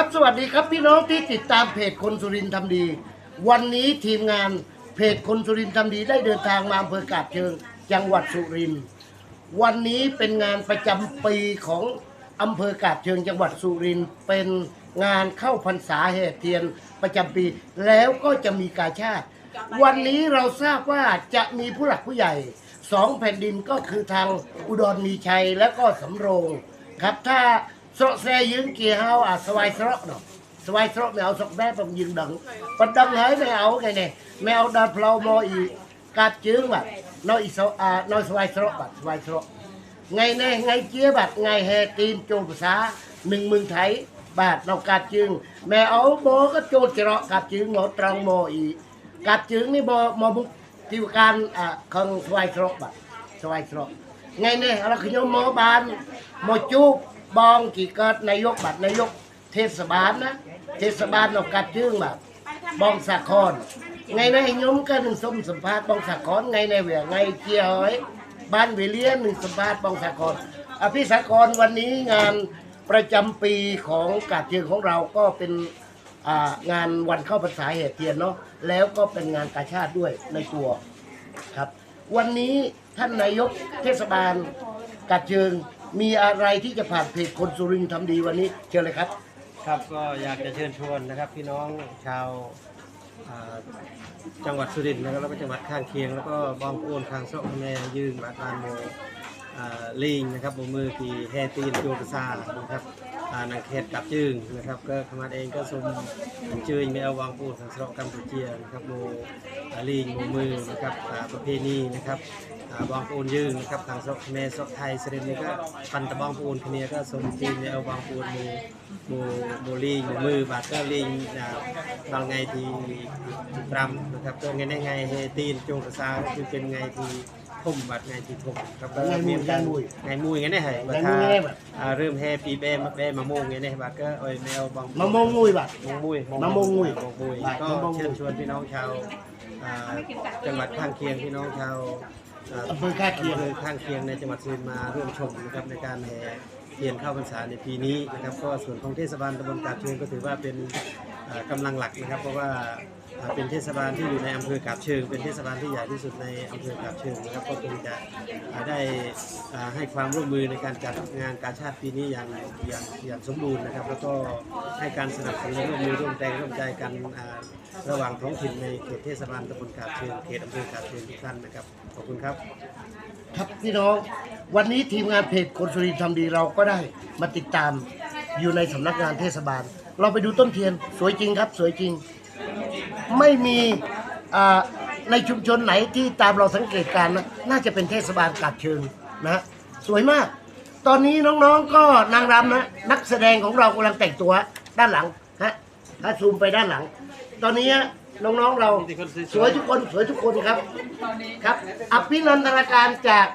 ครับสวัสดีครับพี่น้องที่ติดตามเพจคนสุรินทร์ทำดี วันนี้ทีมงานเพจคนสุรินทร์ทำดีได้เดินทางมาอำเภอกาบเชิงจังหวัดสุรินทร์วันนี้เป็นงานประจำปีของอำเภอกาบเชิงจังหวัดสุรินทร์เป็นงานเข้าพรรษาแห่เทียนประจำปี แล้วก็จะมีกาชาติ วันนี้เราทราบว่าจะมีผู้หลักผู้ใหญ่สองแผ่นดินก็คือทางอุดรมีชัยและก็สำโรงครับถ้า ស្រុកស្រែយើងគេហៅអាស្វាយស្រុកនោះស្វាយស្រុកមិនអោស្រុកដែរបងយើងដឹងប៉ណ្ដឹងហើយមិនអោថ្ងៃនេះមិនអោដល់ផ្លូវមកអ៊ីកាត់ជើងបាទនៅអ៊ីសអានៅស្វាយស្រុកបាទស្វាយស្រុកថ្ងៃនេះថ្ងៃជាបាទថ្ងៃហេទីមចូលភាសានឹងមឹងថៃបាទនៅកាត់ជើងម៉ែអូបងក៏ចូលច្រកកាត់ជើងមកត្រង់មកអ៊ីកាត់ជើងនេះមកមកមុខទីកានខឹងស្វាយស្រុកបាទស្វាយស្រុកថ្ងៃនេះឥឡូវខ្ញុំមកបានមកជួប บองกี่เกิดนายกบัตรนายกเทศบาลนะ เทศบาลเรากัดจึงแบบบองสาครไงในยมก็หนึ่งสมสัมภาษณ์บองสาครไงในเวียไงเกียร์หอยบ้านเวเลียนหนึ่งสัมภาษณ์บองสาครอภิสาครวันนี้งานประจำปีของกาดเชิงของเราก็เป็นงานวันเข้าพรรษาเหตุเทียนเนาะแล้วก็เป็นงานกาชาติด้วยในตัวครับ วันนี้ท่านนายกเทศบาลกัดเชิง มีอะไรที่จะผ่านเพจคนสุรินทร์ทำดีวันนี้เชิญเลยครับ ครับก็อยากจะเชิญชวนนะครับ พี่น้องชาวอ่าจังหวัดสุรินทร์นะครับแล้วก็จังหวัดข้างเคียง แล้วก็บองปูนทางโซะแม่ยืนมาทานโมอ่าลิงนะครับบมือที่แฮตีนโจกซานะครับอ่านางเขตกับจึงนะครับ ก็ขมาเองก็สมจือไม่เอาวางปูนทางโซะกัมพูเชียนะครับโมอ่าลิงโมมือนะครับอ่าประเพณีนะครับ อ่าบองปูนยืนนะครับทางโซะแม่โซะไทยสุรินทร์นี่ก็ปันตะบองปูนคนนี้ก็สมจือไม่เอาวางปูนมือ โมโมลีงมือบาดก็ลิงอ่าบางไงที่ที่ปรำนะครับก็ไงในไงเฮตีนจงกระซาคือเป็นไงที่ทุ่มบาดไงที่ทุ่มครับก็ ไงมุย กัน ไงมุย ไงมุยไงเนี่ยให้บาด ไงมุ ถ้าย ไงแบบ อ่าเริ่มแฮปีแบมแบมะม่วงไงเนี่ยบาดก็โอ้ยแมวบาง มะม่วงงุยบัด มงมุย มะม่วงมุย มงมุย บาด ก็ มะม่วงมุย เชิญชวนพี่น้องชาวอ่าจังหวัดข้างเคียงพี่น้องชาวา อำเภอข้างเคียงอำภอข้างเคียงในจังหวัดสุรินทร์มาร่วมชมนะครับในการแห่เทียนเข้าพรรษาในปีนี้นะครับก็ส่วนของเทศบาลตำบลกาบเชิงก็ถือว่าเป็นกำลังหลักนะครับ เพราะว่า เป็นเทศบาลที่อยู่ในอำเภอกาบเชิง เป็นเทศบาลที่ใหญ่ที่สุดในอำเภอกาบเชิงนะครับก็คงจะได้ให้ความร่วมมือในการจัดงานกาชาติปีนี้อย่างอย่างอย่างสมบูรณ์นะครับ แล้วก็ให้การสนับสนุนร่วมมือร่วมแรงร่วมใจกันระหว่างท้องถิ่นในเขตเทศบาลตำบลกาบเชิงเขตอำเภอกาบเชิงทุกท่านนะครับขอบคุณครับ ครับพี่น้องวันนี้ทีมงานเพจคนสุรินทร์ทำดีเราก็ได้มาติดตามอยู่ในสำนักงานเทศบาล เราไปดูต้นเทียนสวยจริงครับสวยจริง ไม่มีในชุมชนไหนที่ตามเราสังเกตการณ์นะน่าจะเป็นเทศบาลกาดเชิงนะฮะสวยมาก ตอนนี้น้องๆก็นางรำนะนักแสดงของเรากำลังแต่งตัวด้านหลังฮะถ้าซูมไปด้านหลัง ตอนนี้น้องๆเราสวยทุกคนสวยทุกคนครับครับอภินันทนาการจาก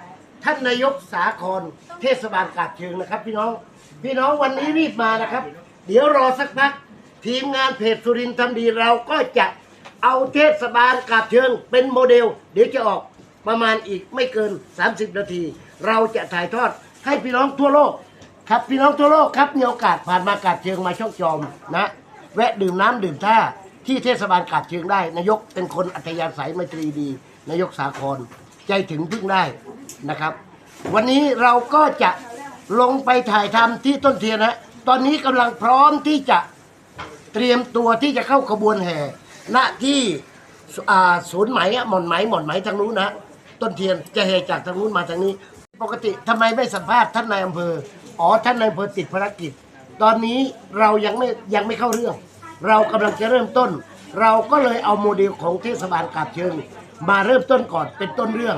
ท่านนายกสาครเทศบาลกาดเชิงนะครับ พี่น้องพี่น้องวันนี้รีบมานะครับ เดี๋ยวรอสักพัก ทีมงานเพจสุรินทร์ทำดีเราก็จะเอาเทศบาลกาดเชิงเป็นโมเดล เดี๋ยวจะออกประมาณอีกไม่เกิน 30 นาที เราจะถ่ายทอดให้พี่น้องทั่วโลก ครับพี่น้องทั่วโลกครับมีโอกาสผ่านมากาดเชิงมาช่องจอมนะ แวะดื่มน้ำดื่มท่าที่เทศบาลกาดเชิงได้ นายกเป็นคนอัธยาศัยไมตรีดี นายกสาครใจถึงพึ่งได้นะครับ วันนี้เราก็จะลงไปถ่ายทำที่ต้นเทียนนะตอนนี้กำลังพร้อมที่จะ เตรียมตัวที่จะเข้าขบวนแห่ณที่ศูนย์ไหมหม่อนไหมหม่อนไหมทางนู้นนะ ต้นเทียนจะแห่จากทางนู้นมาทางนี้ ปกติทำไมไม่สัมภาษณ์ท่านนายอำเภออ๋อท่านนายอำเภอติดภารกิจ ตอนนี้เรายังไม่ยังไม่เข้าเรื่อง เรากำลังจะเริ่มต้น เราก็เลยเอาโมเดลของเทศบาลกาบเชิง มาเริ่มต้นก่อนเป็นต้นเรื่อง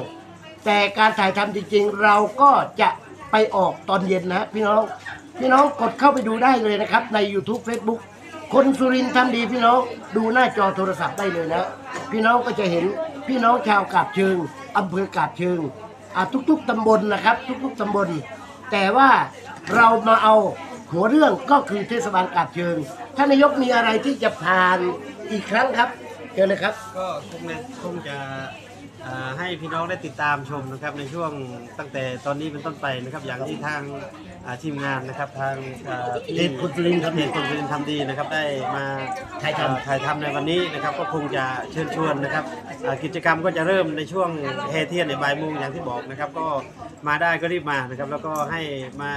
แต่การถ่ายทำจริงๆ เราก็จะไปออกตอนเย็นนะพี่น้องพี่น้องกดเข้าไปดูได้เลยนะครับใน YouTube Facebook คนสุรินทร์ทำดีพี่น้องดูหน้าจอโทรศัพท์ได้เลยนะพี่น้องก็จะเห็นพี่น้องชาวกาบเชิงอำเภอกาบเชิงทุกๆตำบลนะครับ ทุกๆตำบล แต่ว่าเรามาเอาหัวเรื่องก็คือเทศบาลกาบเชิงท่านนายกมีอะไรที่จะผ่านอีกครั้งครับเชิญเลยครับ ก็คงคงจะ เอ่อให้พี่น้องได้ติดตามชมนะครับในช่วงตั้งแต่ตอนนี้เป็นต้นไปนะครับ อย่างที่ทางอ่าทีมงานนะครับทางอ่าที่เพจคนสุรินทร์ทำดี เพจคนสุรินทร์ทำดีนะครับได้มาถ่ายทำ เอ่อถ่ายทำในวันนี้นะครับก็คงจะเชิญชวนนะครับอ่ากิจกรรมก็จะเริ่มในช่วงแฮเทียนในบ่ายโมงอย่างที่บอกนะครับก็มาได้ก็รีบมานะครับแล้วก็ให้มา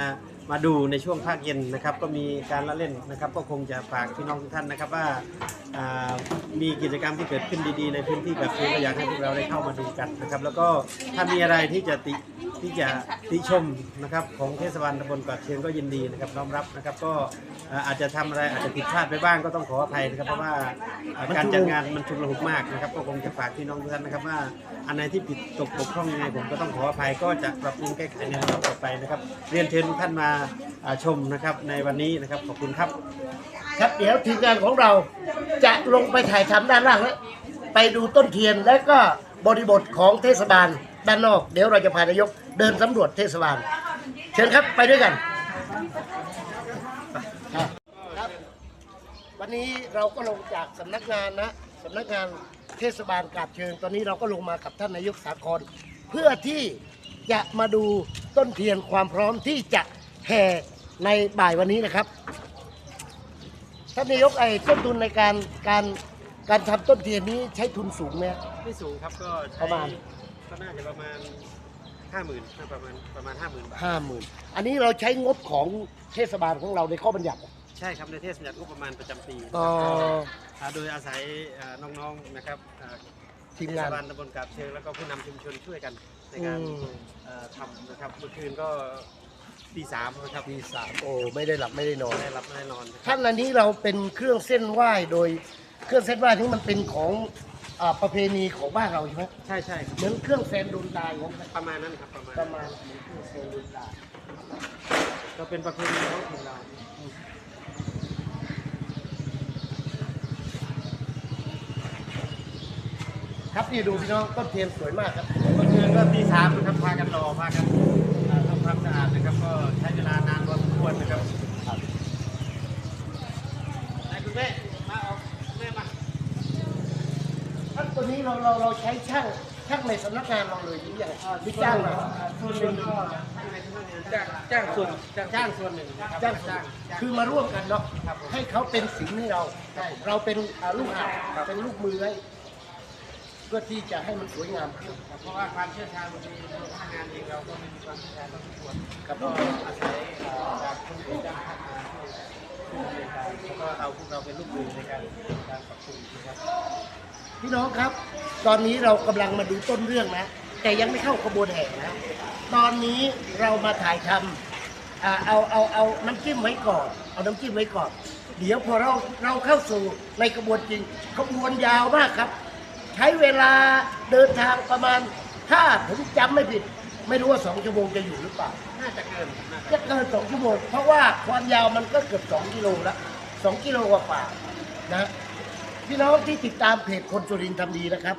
มาดูในช่วงภาคเย็นนะครับ ก็มีการละเล่นนะครับ ก็คงจะฝากพี่น้องทุกท่านนะครับว่าอ่ามีกิจกรรมที่เกิดขึ้นดีๆ ในพื้นที่แบบนี้ก็อยากให้พวกเราได้เข้ามาดูกันนะครับ แล้วก็ถ้ามีอะไรที่จะติที่จะติชมนะครับของเทศบาลตำบลกาดเชียงก็ยินดีนะครับน้อมรับนะครับก็ อ่าอาจจะทำอะไรอาจจะผิดพลาดไปบ้างก็ต้องขออภัยนะครับเพราะว่าอ่าการจัดงานมันชุลหุกมากนะครับก็คงจะฝากพี่น้องทุกท่านนะครับว่าอันไหนที่ผิดตกบกพร่องยังไงผมก็ต้องขออภัยก็จะปรับปรุงแก้ไขในวันต่อไปนะครับเรียนเชิญทุกท่านมาอ่าชมนะครับในวันนี้นะครับขอบคุณครับ ครับเดี๋ยวทีมงานของเราจะลงไปถ่ายทำด้านล่างแล้วไปดูต้นเทียนและก็บริบทของเทศบาลด้านนอก เดี๋ยวเราจะพานายกเดินสำรวจเทศบาล เชิญครับไปด้วยกันครับ วันนี้เราก็ลงจากสำนักงานนะสำนักงานเทศบาลกาบเชิง ตอนนี้เราก็ลงมากับท่านนายกสาครเพื่อที่จะมาดูต้นเทียนความพร้อมที่จะแห่ในบ่ายวันนี้นะครับ ท่านนายกไอ้ต้นทุนในการการการทำต้นเทียนนี้ใช้ทุนสูงไหมฮะ ไม่สูงครับก็ใช้ประมาณ ก็น่าจะประมาณห้าหมื่นประมาณประมาณห้าหมื่นบาทห้าหมื่นอันนี้เราใช้งบของเทศบาลของเราในข้อบัญญัติ ใช่ครับในเทศบัญญัติงบประมาณประจำปีอ๋ออ่าโดยอาศัยอ่าน้องๆนะครับอ่าทีมเทงาศนบาลตำบลกาบเชิงแล้วก็ผู้นำชุมชนช่วยกันในการอืม เอ่อทำนะครับเมื่อคืนก็ตีสามนะครับปีสามโอ้ไม่ได้หลับไม่ได้นอนไม่ได้รับไม่ได้นอนนะครับท่านอันนี้เราเป็นเครื่องเส้นไหว้โดยเครื่องเส้นไหว้นี้มันเป็นของอ่าประเพณีของบ้านเราใช่ไหมใช่ใช่ครับเหมือนเครื่องแซนดูนตายของประมาณนั้นครับประมาณประมาณเหมือนเครื่องแซนดูนตายก็เป็นประเพณีท้องถิ่นเรา ครับนี่ดูพี่น้องต้นเทียนสวยมากครับเมื่อคืนก็ตีสามนะครับพากันรอพากันอ่าทำความสะอาดนะครับ ก็ใช้เวลานานพอสมควรนะครับไหนคุณแม่มาเอาแม่มาท่านตัวนี้เราเราเราใช้ช่างช่างในสำนักงานเราเลยหรือยังที่จ้างมาส่วนหนึ่งก็จ้างจ้างส่วนจ้างจ้างส่วนหนึ่งนะครับจ้างจ้างคือมาร่วมกันเนาะครับผมให้เขาเป็นสิงห์ให้เราใช่เราเป็นอ่าลูกหาบครับเป็นลูกมือให้ เพื่อที่จะให้มันสวยงามขึ้นเพราะว่าความเชี่ยวชาญบางทีตัวพนักงานเองเราก็มีความเชี่ยวชาญต้องทุกคนครับก็อาศัยจากคนอื่นจ้างพนักงานช่วยช่วยดำเนินการแล้วก็เอาพวกเราเป็นลูกมือในการการปรับปรุงนะครับพี่น้องครับ ตอนนี้เรากำลังมาดูต้นเรื่องนะ แต่ยังไม่เข้าขบวนแห่นะตอนนี้เรามาถ่ายทำอ่าเอาเอาเอาน้ำจิ้มไว้ก่อน เอาน้ำจิ้มไว้ก่อน เดี๋ยวพอเราเราเข้าสู่ในขบวนจริงขบวนยาวมากครับ ช้เวลาเดินทางประมาณถ้าผมจำไม่ผิด ไม่รู้ว่าสองชั่วโมงจะอยู่หรือเปล่า น่าจะเกินน่าจะจะเกินสองชั่วโมง เพราะว่าความยาวมันก็เกือบสองกิโลแล้วสองกิโลกว่าๆนะ พี่น้องที่ติดตามเพจคนสุรินทร์ทำดีนะครับ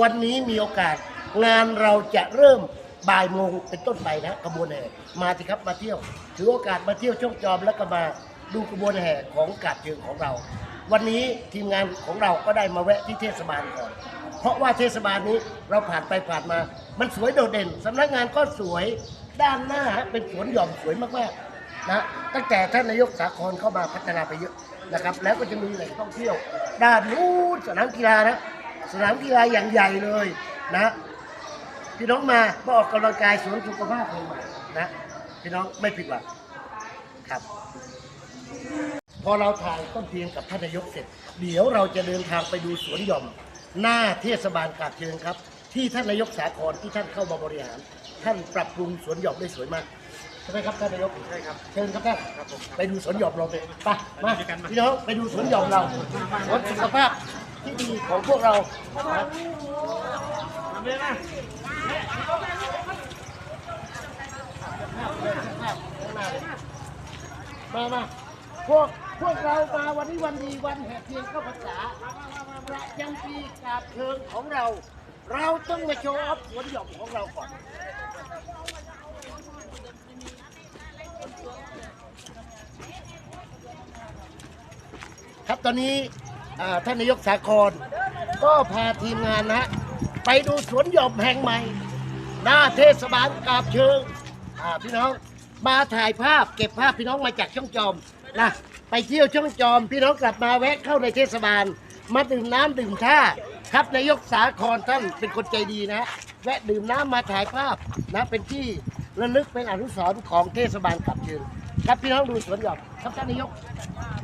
วันนี้มีโอกาสงานเราจะเริ่มบ่ายโมงเป็นต้นไปนะขบวนแห่มาสิครับมาเที่ยวถือโอกาสมาเที่ยวช่องจอมแล้วก็มาดูขบวนแห่ของกาดเชิงของเรา วันนี้ทีมงานของเราก็ได้มาแวะที่เทศบาลก่อน เพราะว่าเทศบาลนี้เราผ่านไปผ่านมา มันสวยโดดเด่นสำนักงานก็สวยด้านหน้าเป็นสวนหย่อมสวยมากๆนะตั้งแต่ท่านนายกสาครเข้ามาพัฒนาไปเยอะนะครับ แล้วก็จะมีแหล่งท่องเที่ยว ด้านนู้นสนามกีฬานะสนามกีฬาอย่างใหญ่เลยนะพี่น้องมามาออกกำลังกายสวนสุขภาพของมานะพี่น้องไม่ผิดหวังครับ พอเราถ่ายต้นเทียนกับท่านนายกเสร็จ เดี๋ยวเราจะเดินทางไปดูสวนหย่อม หน้าเทศบาลกาดเชิงครับ ที่ท่านนายกสาครที่ท่านเข้ามาบริหาร ท่านปรับปรุงสวนหย่อมได้สวยมากใช่ไหมครับท่านนายกใช่ครับเชิญครับท่านครับผมไปดูสวนหย่อมเราไปไปมาไปด้วยกันมาพี่น้องไปดูสวนหย่อมเราสวนสุขภาพที่ดีของพวกเรานะมามาพวก พวกเรามาวันนี้วันดีวันแห่เทียนเข้าพรรษาประจำปีกาบเชิงของเรา เราต้องมาโชว์ออฟสวนหย่อมของเราก่อนครับตอนนี้ท่านนายกสาครก็พาทีมงานนะไปดูสวนหย่อมแห่งใหม่ หน้าเทศบาลกาบเชิงพี่น้องมาถ่ายภาพเก็บภาพพี่น้องมาจากช่องจอมนะ ไปเที่ยวช่องจอม พี่น้องกลับมาแวะเข้าในเทศบาล มาดื่มน้ำดื่มท่าครับนายกสาครท่านเป็นคนใจดีนะ แวะดื่มน้ำมาถ่ายภาพนะเป็นที่ระลึกเป็นอนุสรณ์ของเทศบาลกาบเชิงครับพี่น้องดูสวนหย่อมครับท่านนายก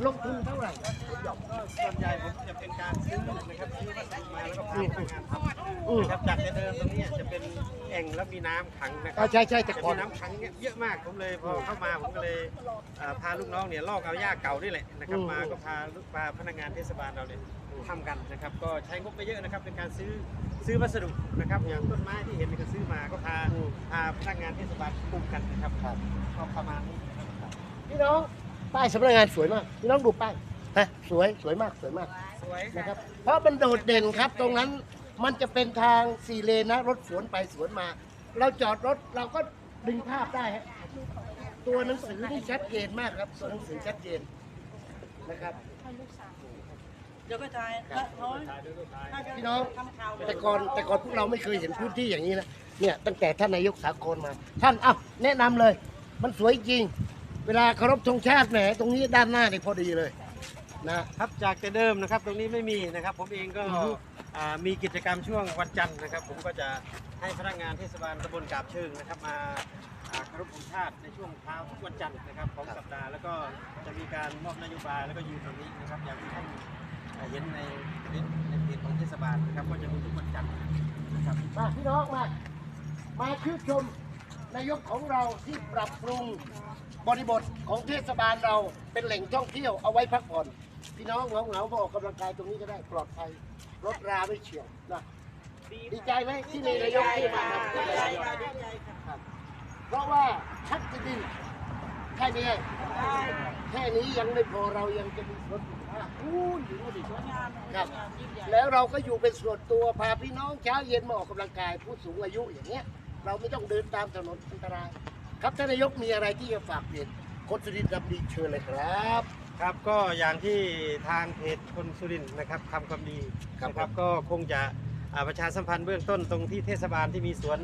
ลงทุนเท่าไหร่สวนหย่อมก็ส่วนใหญ่ผมจะเป็นการซื้อนะครับซื้อวัสดุมาแล้วก็พาพนักงานทำนะครับจากแต่เดิมตรงนี้จะเป็น อ่งแล้วมีน้ำขังนะคอ่ารับใช่ใช่แต่จะก่อมีน น้ำขังเนี่ยเยอะมากผมเลยพอเข้ามาผมก็เลยเอ่อพาลูกน้องเนี่ยลอกเอาหญ้าเก่านี่แหละนะครับอืม มาก็พาลูกพาพนักงานเทศบาลเราเนี่ยทำกันนะครับ ก็ใช้งบไม่เยอะนะครับเป็นการซื้อซื้อวัสดุนะครับอย่างต้นไม้ที่เห็นเนี่ยก็ซื้อมาก็พาอืมพาพนักงานเทศบาลปลูกกันนะครับก็ประมาณนี้นะครับพี่น้องป้ายสำนักงานสวยมากพี่น้องดูป้ายฮะสวยสวยมากสวยมากสวย นะคครัรับบเพราะมันโดดเด่นครับตรงนั้น มันจะเป็นทางสี่เลนนะ รถสวนไปสวนมา เราจอดรถเราก็ดึงภาพได้ฮะตัวหนังสือนี่ชัดเจนมากครับตัวหนังสือชัดเจนนะครับเดี๋ยวก็ถ่ายแล้วน้อยพี่น้องทำข่าวแต่ก่อนแต่ก่อนพวกเราไม่เคยเห็นพื้นที่อย่างนี้นะเนี่ยตั้งแต่ท่านนายกสากลมา ท่านอะแนะนำเลย มันสวยจริง เวลาเคารพธงชาติแหมตรงนี้ด้านหน้านี่พอดีเลย นะ ครับจากแต่เดิมนะครับ ตรงนี้ไม่มีนะครับ ผมเองก็อือฮึอ่า มีกิจกรรมช่วงวันจันทร์นะครับ ผมก็จะให้พนักงานเทศบาลตำบลกาบเชิงนะครับ มาคารพธงชาติในช่วงเช้าทุกวันจันทร์นะครับของสัปดาห์แล้วก็จะมีการมอบนโยบายแล้วก็ยืนตรงนี้นะครับอย่างที่ท่านเห็นในในเพจของเทศบาลนะครับ ก็จะมีทุกวันจันทร์นะครับมาพี่น้องมามาชื่นชมนายกของเราที่ปรับปรุงบริบทของเทศบาลเราเป็นแหล่งท่องเที่ยวเอาไว้พักผ่อน พี่น้องเหงาเหงาๆมาออกกำลังกายตรงนี้ก็ได้ปลอดภัยรถราไม่เฉียวนะดีใจไหมที่มีนายกที่มาทำดีใจค่ะดีใจค่ะเพราะว่าชัดจะดินแค่นี้ได้แค่นี้ยังไม่พอเรายังจะมีรถอยู่ข้างอู้ยอยู่ดิสวยงามครับสวยงามยิ่งใหญ่แล้วเราก็อยู่เป็นส่วนตัวพาพี่น้องเช้าเย็นมาออกกำลังกายผู้สูงอายุอย่างเงี้ย เราไม่ต้องเดินตามถนนอันตราย ครับท่านนายกมีอะไรที่จะฝากเปลี่ยนคนสุรินทร์ดำดีเชิญเลยครับ ครับก็อย่างที่ทางเพจคนสุรินทร์นะครับทำความดีครับนะครับก็คงจะอ่าประชาสัมพันธ์เบื้องต้นตรงที่เทศบาลที่มีสวน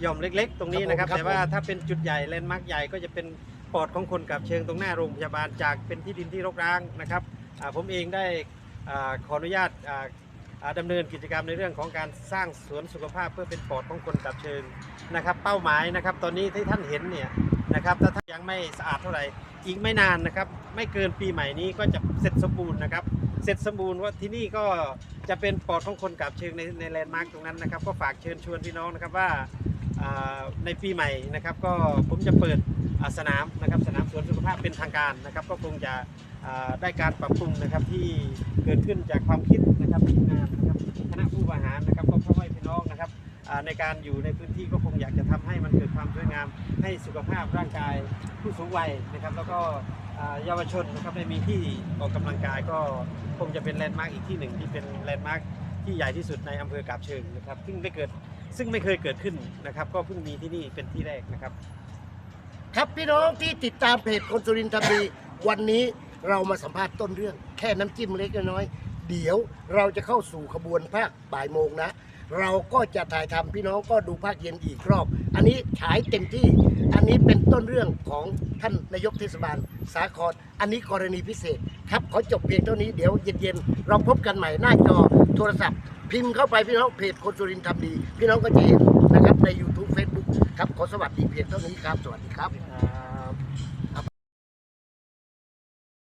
หย่อมเล็ก ๆ ตรงนี้นะครับ ครับผมแต่ว่าถ้าเป็นจุดใหญ่แลนด์มาร์กใหญ่ก็จะเป็นปอดของคนกับเชิงตรงหน้าโรงพยาบาลจากเป็นที่ดินที่รกร้างนะครับอ่าผมเองได้อ่าขออนุญาตอ่า อ่าดำเนินกิจกรรมในเรื่องของการสร้างสวนสุขภาพเพื่อเป็นปอดของคนกับเชิงนะครับ เป้าหมายนะครับ ตอนนี้ที่ท่านเห็นเนี่ยนะครับถ้าท่านยังไม่สะอาดเท่าไหร่อีกไม่นานนะครับ ไม่เกินปีใหม่นี้ก็จะเสร็จสมบูรณ์นะครับ เสร็จสมบูรณ์ว่าที่นี่ก็จะเป็นปอดของคนกับเชิงในในแลนด์มาร์กตรงนั้นนะครับ ก็ฝากเชิญชวนพี่น้องนะครับว่าในปีใหม่นะครับ ก็ผมจะเปิดสนามนะครับสนามสวนสุขภาพเป็นทางการนะครับ ก็คงจะได้การปรับปรุงนะครับที่เกิดขึ้นจากความคิด นะครับทีมงานนะครับคณะผู้บริหารนะครับก็พ่อแม่พี่น้องนะครับในการอยู่ในพื้นที่ก็คงอยากจะทำให้มันเกิดความสวยงาม ให้สุขภาพร่างกายผู้สูงวัยนะครับ แล้วก็เยาวชนนะครับได้มีที่ออกกำลังกายก็คงจะเป็นแลนด์มาร์กอีกที่หนึ่งที่เป็นแลนด์มาร์กที่ใหญ่ที่สุดในอำเภอกาบเชิงนะครับซึ่งไม่เกิดซึ่งไม่เคยเกิดขึ้นนะครับ ก็เพิ่งมีที่นี่เป็นที่แรกนะครับ ครับพี่น้องที่ติดตามเพจคนสุรินทร์ทำดีวันนี้เรามาสัมภาษณ์ต้นเรื่อง แค่น้ำจิ้มเล็กน้อย เดี๋ยวเราจะเข้าสู่ขบวนภาคบ่ายโมงนะ เราก็จะถ่ายทำพี่น้องก็ดูภาคเย็นอีกรอบ อันนี้ฉายเต็มที่ อันนี้เป็นต้นเรื่องของท่านนายกเทศบาลสาครอันนี้กรณีพิเศษ ครับขอจบเพียงเท่านี้เดี๋ยวเย็นๆเราพบกันใหม่หน้าจอโทรศัพท์ พิมพ์เข้าไปพี่น้องเพจคนสุรินทร์ทำดี พี่น้องก็จะเห็นนะครับใน YouTube Facebook ครับขอสวัสดีเพียงเท่านี้ครับ สวัสดีครับ